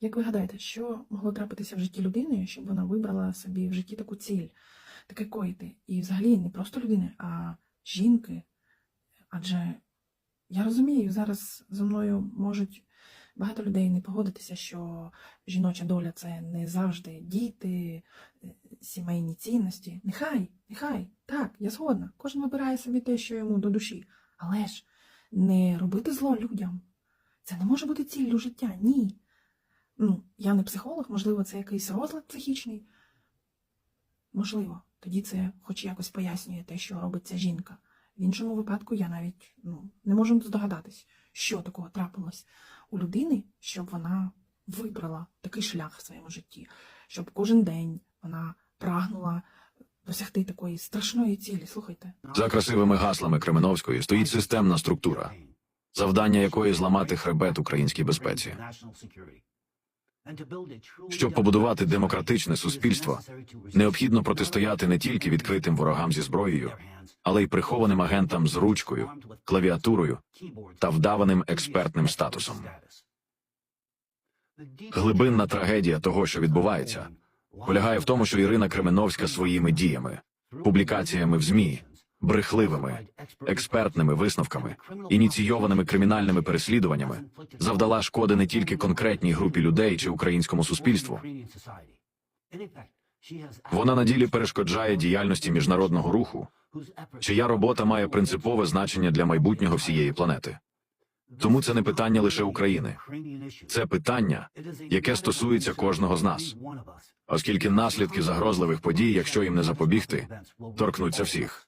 Як ви гадаєте, що могло трапитися в житті людини, щоб вона вибрала собі в житті таку ціль, таке коїти? І взагалі не просто людини, а жінки. Адже я розумію, зараз зі мною можуть багато людей не погодитися, що жіноча доля це не завжди діти, сімейні цінності. Нехай, нехай, так, я згодна. Кожен вибирає собі те, що йому до душі. Але ж не робити зло людям. Це не може бути ціллю життя, ні. Ну, я не психолог, можливо, це якийсь розлад психічний. Можливо, тоді це хоч якось пояснює те, що робить ця жінка. В іншому випадку я навіть ну, не можу здогадатись, що такого трапилось у людини, щоб вона вибрала такий шлях в своєму житті, щоб кожен день вона прагнула досягти такої страшної цілі. Слухайте. За красивими гаслами Кременовської стоїть системна структура, завдання якої зламати хребет українській безпеці. Щоб побудувати демократичне суспільство, необхідно протистояти не тільки відкритим ворогам зі зброєю, але й прихованим агентам з ручкою, клавіатурою та вдаваним експертним статусом. Глибинна трагедія того, що відбувається, полягає в тому, що Ірина Кременовська своїми діями, публікаціями в ЗМІ, брехливими, експертними висновками, ініційованими кримінальними переслідуваннями завдала шкоди не тільки конкретній групі людей чи українському суспільству. Вона на ділі перешкоджає діяльності міжнародного руху, чия робота має принципове значення для майбутнього всієї планети. Тому це не питання лише України, це питання, яке стосується кожного з нас, оскільки наслідки загрозливих подій, якщо їм не запобігти, торкнуться всіх.